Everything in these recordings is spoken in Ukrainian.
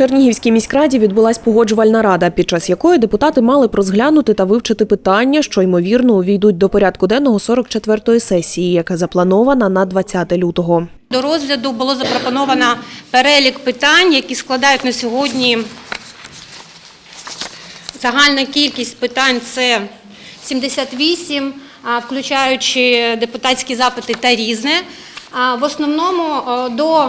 Чернігівській міськраді відбулась погоджувальна рада, під час якої депутати мали розглянути та вивчити питання, що ймовірно увійдуть до порядку денного 44-ї сесії, яка запланована на 20 лютого. До розгляду було запропоновано перелік питань, які складають на сьогодні загальна кількість питань це 78, а, включаючи депутатські запити та різне. В основному до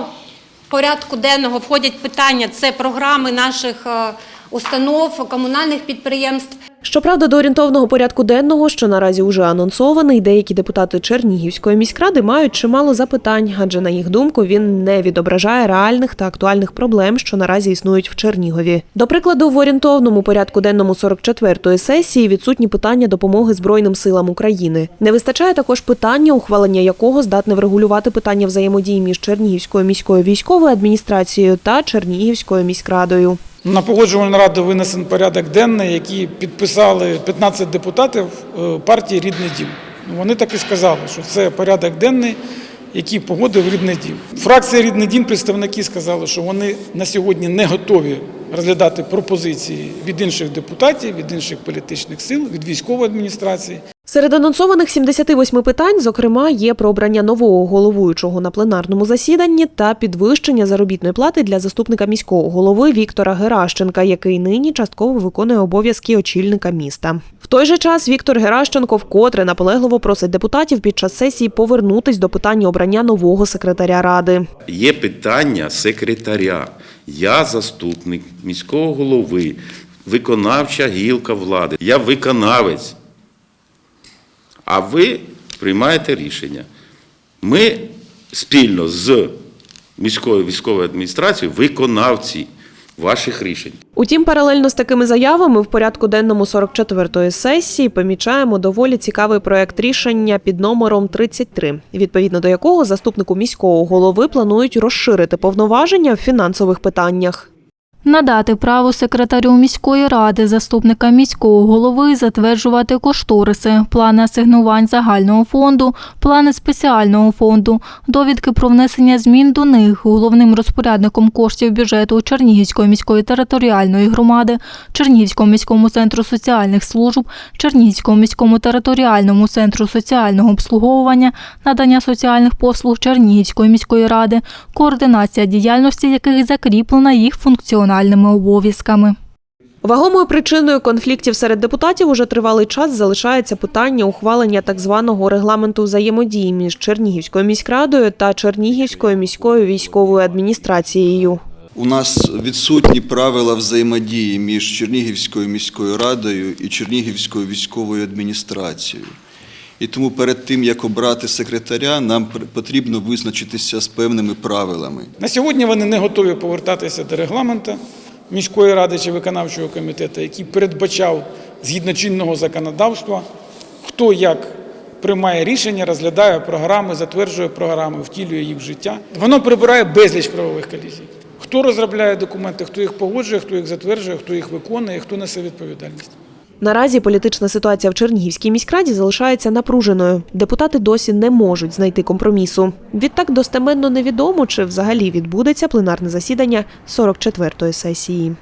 порядку денного входять питання це програми наших е, установ, комунальних підприємств. Щоправда, до орієнтовного порядку денного, що наразі уже анонсований, деякі депутати Чернігівської міськради мають чимало запитань, адже на їх думку він не відображає реальних та актуальних проблем, що наразі існують в Чернігові. До прикладу, в орієнтовному порядку денному 44-ї сесії відсутні питання допомоги Збройним силам України. Не вистачає також питання, ухвалення якого здатне врегулювати питання взаємодії між Чернігівською міською військовою адміністрацією та Чернігівською міськрадою. На погоджувальну раду винесен порядок денний, який підписали 15 депутатів е, партії Рідний дім. Ну, Вони так і сказали, що це порядок денний, який погодив Рідний дім. Фракція Рідний дім представники сказали, що вони на сьогодні не готові розглядати пропозиції від інших депутатів, від інших політичних сил, від військової адміністрації. Серед анонсованих 78 питань, зокрема, є про обрання нового головуючого на пленарному засіданні та підвищення заробітної плати для заступника міського голови Віктора Геращенка, який нині частково виконує обов'язки очільника міста. В той же час Віктор Геращенко вкотре наполегливо просить депутатів під час сесії повернутись до питання обрання нового секретаря ради. Є питання секретаря. Я заступник міського голови, виконавча гілка влади. Я виконавець. А ви приймаєте рішення. Ми спільно з міською військовою адміністрацією виконавці ваших рішень. Утім, паралельно з такими заявами в порядку денному 44-ї сесії помічаємо доволі цікавий проект рішення під номером 33, відповідно до якого заступнику міського голови планують розширити повноваження в фінансових питаннях. Надати право секретарю міської ради, заступника міського голови затверджувати кошториси, плани асигнувань загального фонду, плани спеціального фонду, довідки про внесення змін до них головним розпорядником коштів бюджету Чернігівської міської територіальної громади, Чернігівському міському центру соціальних служб, Чернігівському міському територіальному центру соціального обслуговування, надання соціальних послуг Чернігівської міської ради, координація діяльності яких закріплена їх функціональними обов'язками. Вагомою причиною конфліктів серед депутатів уже тривалий час залишається питання ухвалення так званого регламенту взаємодії між Чернігівською міськрадою та Чернігівською міською військовою адміністрацією. У нас відсутні правила взаємодії між Чернігівською міською радою і Чернігівською військовою адміністрацією. І тому перед тим, як обрати секретаря, нам потрібно визначитися з певними правилами. На сьогодні вони не готові повертатися до регламенту міської ради чи виконавчого комітету, який передбачав згідно чинного законодавства, хто як приймає рішення, розглядає програми, затверджує програми, втілює їх в життя. Воно прибирає безліч правових колізій. Хто розробляє документи, хто їх погоджує, хто їх затверджує, хто їх виконує, хто несе відповідальність. Наразі політична ситуація в Чернігівській міськраді залишається напруженою. Депутати досі не можуть знайти компромісу. Відтак достеменно невідомо, чи взагалі відбудеться пленарне засідання 44-ї сесії.